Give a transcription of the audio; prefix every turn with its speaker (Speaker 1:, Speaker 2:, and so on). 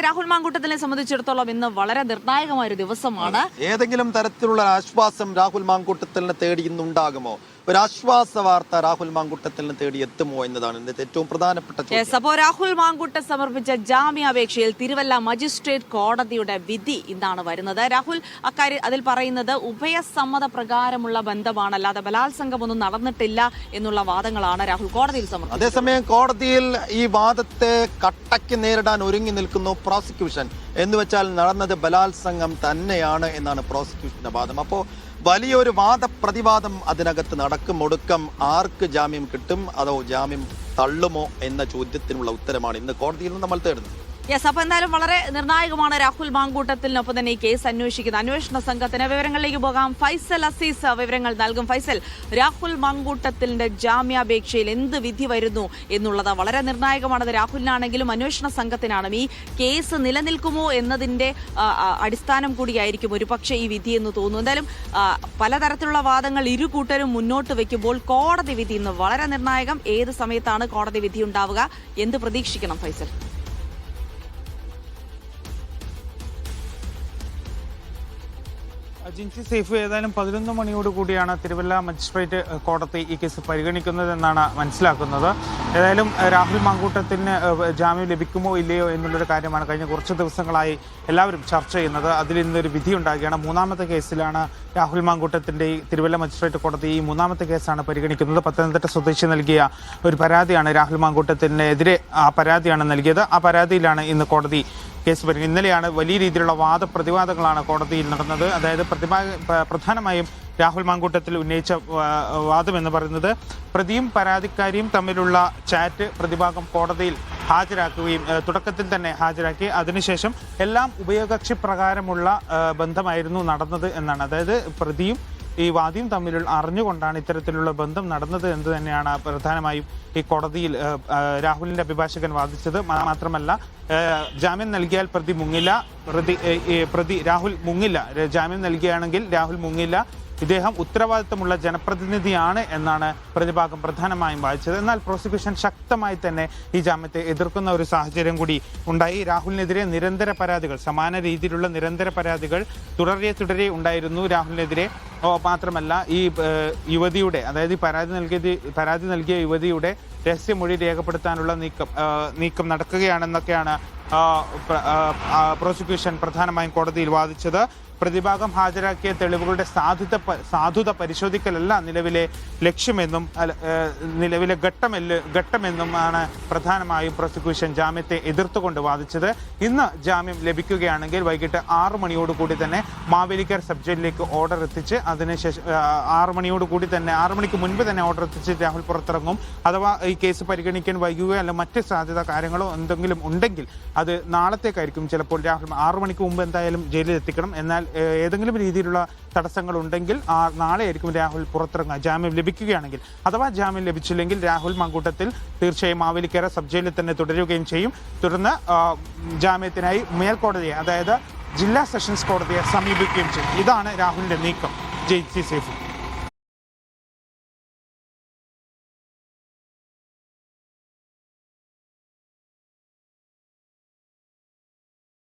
Speaker 1: നേരത്തെ രാഹുൽ മാങ്കൂട്ടത്തിനെ സംബന്ധിച്ചിടത്തോളം ഇന്ന് വളരെ നിർണായകമായ ഒരു ദിവസമാണ്
Speaker 2: ഏതെങ്കിലും തരത്തിലുള്ള ആശ്വാസം രാഹുൽ മാങ്കൂട്ടത്തിനെ തേടി ഇന്നുണ്ടാകുമോ? ഒരു ആശ്വാസ വാർത്ത രാഹുൽ മാങ്കൂട്ടത്തിനെ തേടി എത്തുമോ എന്നതാണ് ഇന്നത്തെ ഏറ്റവും പ്രധാനപ്പെട്ട
Speaker 1: അപ്പോൾ രാഹുൽ മാങ്കൂട്ടം സമർപ്പിച്ച ജാമ്യാപേക്ഷയിൽ തിരുവല്ല മജിസ്ട്രേറ്റ് കോടതിയുടെ വിധി ഇന്നാണ് വരുന്നത്. രാഹുൽ അക്കാര്യം അതിൽ പറയുന്നത് ഉഭയസമ്മത പ്രകാരമുള്ള ബന്ധമാണ് അല്ലാതെ ബലാത്സംഗമൊന്നും നടന്നിട്ടില്ല എന്നുള്ള വാദങ്ങളാണ് രാഹുൽ കോടതിയിൽ സമർപ്പിച്ചത്.
Speaker 2: അതേസമയം കോടതിയിൽ ഈ വാദത്തെ കട്ടയ്ക്ക് നേരിടാൻ ഒരുങ്ങി നിൽക്കുന്നു. പ്രോസിക്യൂഷൻ എന്ന് വെച്ചാൽ നടന്നത് ബലാത്സംഗം തന്നെയാണ് എന്നാണ് പ്രോസിക്യൂഷന്റെ വാദം. അപ്പോൾ വലിയൊരു വാദപ്രതിവാദം അതിനകത്ത് നടക്കും. ഒടുക്കം ആർക്ക് ജാമ്യം കിട്ടും? അതോ ജാമ്യം തള്ളുമോ എന്ന ചോദ്യത്തിനുള്ള ഉത്തരമാണ് ഇന്ന് കോടതിയിൽ നിന്ന് നമ്മൾ തേടുന്നത്.
Speaker 1: യെസ് അപ്പൊ എന്തായാലും വളരെ നിർണായകമാണ് രാഹുൽ മാങ്കൂട്ടത്തിനൊപ്പം തന്നെ ഈ കേസ് അന്വേഷിക്കുന്ന അന്വേഷണ സംഘത്തിന് വിവരങ്ങളിലേക്ക് പോകാം. ഫൈസൽ അസീസ് വിവരങ്ങൾ നൽകും. ഫൈസൽ രാഹുൽ മാങ്കൂട്ടത്തിന്റെ ജാമ്യാപേക്ഷയിൽ എന്ത് വിധി വരുന്നു എന്നുള്ളത് വളരെ നിർണായകമാണത്. രാഹുലിനാണെങ്കിലും അന്വേഷണ സംഘത്തിനാണ് ഈ കേസ് നിലനിൽക്കുമോ ആ, അടിസ്ഥാനം കൂടിയായിരിക്കും ഒരു പക്ഷേ ഈ വിധി എന്ന് തോന്നുന്നു. എന്തായാലും പലതരത്തിലുള്ള വാദങ്ങൾ ഇരു കൂട്ടരും മുന്നോട്ട് വെക്കുമ്പോൾ കോടതി വിധി ഇന്ന് വളരെ നിർണായകം. ഏത് സമയത്താണ് കോടതി വിധി ഉണ്ടാവുക? എന്ത് പ്രതീക്ഷിക്കണം ഫൈസൽ?
Speaker 3: ജിൻസി സേഫ് ഏതായാലും പതിനൊന്ന് മണിയോട് കൂടിയാണ് തിരുവല്ല മജിസ്ട്രേറ്റ് കോടതി ഈ കേസ് പരിഗണിക്കുന്നതെന്നാണ് മനസ്സിലാക്കുന്നത്. ഏതായാലും രാഹുൽ മാങ്കൂട്ടത്തിന് ജാമ്യം ലഭിക്കുമോ ഇല്ലയോ എന്നുള്ളൊരു കാര്യമാണ് കഴിഞ്ഞ കുറച്ച് ദിവസങ്ങളായി എല്ലാവരും ചർച്ച ചെയ്യുന്നത്. അതിൽ ഇന്നൊരു വിധി ഉണ്ടാകുകയാണ് മൂന്നാമത്തെ കേസിലാണ് രാഹുൽ മാങ്കൂട്ടത്തിന്റെ ഈ തിരുവല്ല മജിസ്ട്രേറ്റ് കോടതി ഈ മൂന്നാമത്തെ കേസാണ് പരിഗണിക്കുന്നത്. പത്തനംതിട്ട സ്വദേശി നൽകിയ ഒരു പരാതിയാണ് രാഹുൽ മാങ്കൂട്ടത്തിനെതിരെ ആ പരാതിയാണ് നൽകിയത്. ആ പരാതിയിലാണ് ഇന്ന് കോടതി കേസ് പരിഗണി ഇന്നലെയാണ് വലിയ രീതിയിലുള്ള വാദപ്രതിവാദങ്ങളാണ് കോടതിയിൽ നടന്നത്. അതായത് പ്രധാനമായും രാഹുൽ മാങ്കൂട്ടത്തിൽ ഉന്നയിച്ച വാദം എന്ന് പറയുന്നത് പ്രതിയും പരാതിക്കാരിയും തമ്മിലുള്ള ചാറ്റ് പ്രതിഭാഗം കോടതിയിൽ ഹാജരാക്കുകയും തുടക്കത്തിൽ തന്നെ ഹാജരാക്കി. അതിനുശേഷം എല്ലാം ഉഭയകക്ഷി പ്രകാരമുള്ള ബന്ധമായിരുന്നു നടന്നത് എന്നാണ്. അതായത് പ്രതിയും ഈ വാദിയും തമ്മിലുള്ള അറിഞ്ഞുകൊണ്ടാണ് ഇത്തരത്തിലുള്ള ബന്ധം നടന്നത് എന്ന് തന്നെയാണ് പ്രധാനമായും ഈ കോടതിയിൽ രാഹുലിന്റെ അഭിഭാഷകൻ വാദിച്ചത്. മാത്രമല്ല ജാമ്യം നൽകിയാൽ പ്രതി മുങ്ങില്ല. പ്രതി പ്രതി രാഹുൽ മുങ്ങില്ല. ജാമ്യം നൽകുകയാണെങ്കിൽ രാഹുൽ മുങ്ങില്ല. ഇദ്ദേഹം ഉത്തരവാദിത്തമുള്ള ജനപ്രതിനിധിയാണ് എന്നാണ് പ്രതിഭാഗം പ്രധാനമായും വായിച്ചത്. എന്നാൽ പ്രോസിക്യൂഷൻ ശക്തമായി തന്നെ ഈ ജാമ്യത്തെ എതിർക്കുന്ന ഒരു സാഹചര്യം കൂടി ഉണ്ടായി. രാഹുലിനെതിരെ നിരന്തര പരാതികൾ സമാന രീതിയിലുള്ള നിരന്തര പരാതികൾ തുടരെ തുടരെ ഉണ്ടായിരുന്നു രാഹുലിനെതിരെ. മാത്രമല്ല ഈ യുവതിയുടെ അതായത് പരാതി നൽകിയത് പരാതി നൽകിയ യുവതിയുടെ രഹസ്യമൊഴി രേഖപ്പെടുത്താനുള്ള നീക്കം നീക്കം നടക്കുകയാണെന്നൊക്കെയാണ് പ്രോസിക്യൂഷൻ പ്രധാനമായും കോടതിയിൽ വാദിച്ചത്. പ്രതിഭാഗം ഹാജരാക്കിയ തെളിവുകളുടെ സാധുത സാധുത പരിശോധിക്കലല്ല നിലവിലെ ലക്ഷ്യമെന്നും നിലവിലെ ഘട്ടമല്ല ഘട്ടമെന്നും ആണ് പ്രധാനമായും പ്രോസിക്യൂഷൻ ജാമ്യത്തെ എതിർത്തുകൊണ്ട് വാദിച്ചത്. ഇന്ന് ജാമ്യം ലഭിക്കുകയാണെങ്കിൽ വൈകിട്ട് ആറു മണിയോട് കൂടി തന്നെ മാവേലിക്കർ സബ് ജയിലിലേക്ക് ഓർഡർ എത്തിച്ച് അതിനുശേഷം ആറു മണിയോട് കൂടി തന്നെ ആറു മണിക്ക് മുൻപ് തന്നെ ഓർഡർ എത്തിച്ച് രാഹുൽ പുറത്തിറങ്ങും. അഥവാ ഈ കേസ് പരിഗണിക്കാൻ വൈകുകയോ അല്ല മറ്റ് സാധ്യത കാര്യങ്ങളോ എന്തെങ്കിലും ഉണ്ടെങ്കിൽ അത് നാളത്തേക്കായിരിക്കും. ചിലപ്പോൾ രാഹുൽ ആറു മണിക്ക് മുമ്പ് എന്തായാലും ജയിലിൽ എത്തിക്കണം. എന്നാൽ ഏതെങ്കിലും രീതിയിലുള്ള തടസ്സങ്ങൾ ഉണ്ടെങ്കിൽ ആ നാളെ ആയിരിക്കും രാഹുൽ പുറത്തിറങ്ങുക ജാമ്യം ലഭിക്കുകയാണെങ്കിൽ. അഥവാ ജാമ്യം ലഭിച്ചില്ലെങ്കിൽ രാഹുൽ മങ്കൂട്ടത്തിൽ തീർച്ചയായും മാവേലിക്കര സബ് ജയിലിൽ തന്നെ തുടരുകയും ചെയ്യും. തുടർന്ന് ജാമ്യത്തിനായി മേൽക്കോടതിയെ അതായത് ജില്ലാ സെഷൻസ് കോടതിയെ സമീപിക്കുകയും ചെയ്യും. ഇതാണ് രാഹുലിന്റെ നീക്കം. ജെയ് സി സേഫ്.